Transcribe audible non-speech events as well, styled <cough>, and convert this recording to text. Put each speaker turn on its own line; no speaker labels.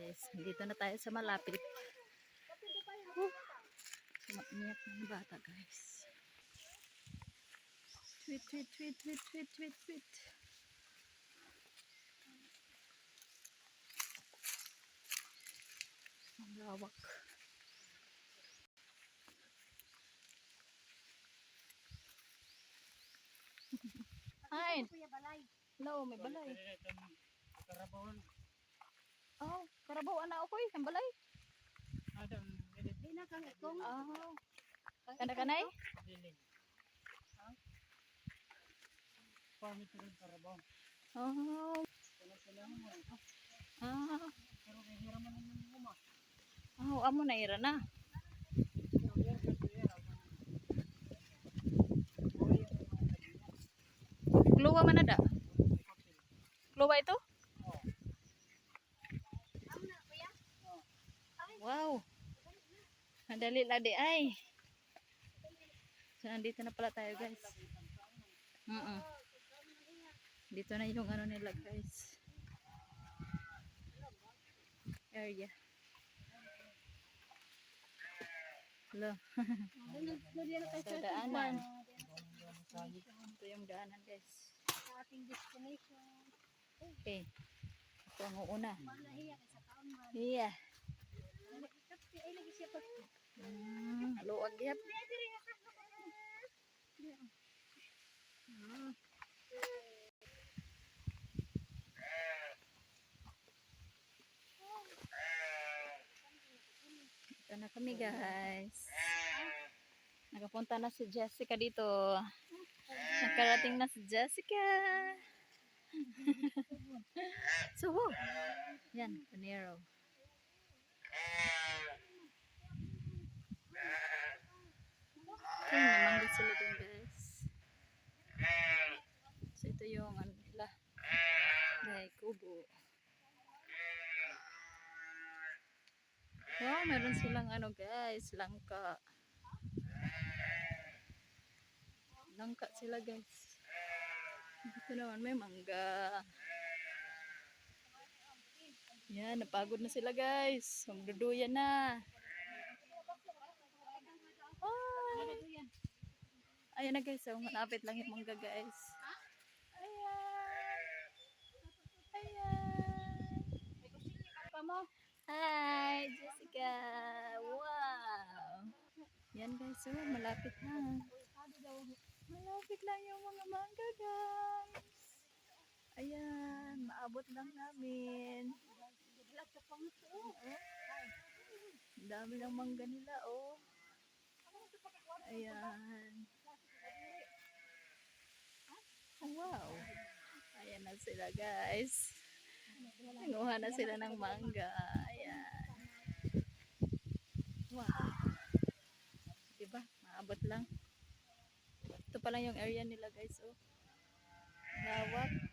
Guys, dito na tayo sa malapit. Huh. Sumakiyak ng bata, guys. Tweet, tweet, tweet, tweet, tweet, tweet, tweet. Ang lawak. <laughs> Hi. Hello, may balay.
Karabawon.
Karabaw ana ako eh, ang balay.
Adam, dili
Di na kang ikong.
Oh. Kana kanay?
dili. Ha? Pamit rin karabawon.
Oh.
Wala sila mo.
Ah.
Pero kay hiraman naman mo ma.
Oh, amo na ira na. Kluwa man na da. Kluwa ito? Wow. Ang dali lang di ay. So, nandito na pala tayo guys. Mm -mm. Dito na yung ano nila guys. Area. Hello. Ito <laughs> daanan. Ito yung daanan guys.
Ating destination.
Okay. Ito ang
man.
Iya.
Ay, lagi siya pa.
Mm, luwag yap. Ito na kami guys. Nakapunta na si Jessica dito. Nakarating na si Jessica. <laughs> Suho. Yan, panero. Okay, namangga sila dun guys. So ito yung ano nila. Dahil kubo. Wow, meron silang ano guys, langka. Langka sila guys. Dito naman may mangga. Yan, napagod na sila guys. Magduduyan na. Ay. Ayan na guys, oh, malapit lang yung mangga guys. Ayan. Ayan.
Pa mo.
Hi, Jessica. Wow. Yan guys, oh, malapit na. Malapit lang yung mga mangga guys. Ayan, maabot lang namin. Ang dami ng mangga nila, oh. Ayan. Wow. Ayan na sila, guys. Nanguha na sila ng mangga. Ayan. Wow. Diba? Maabot lang. Ito pa lang yung area nila, guys, oh. Lawak.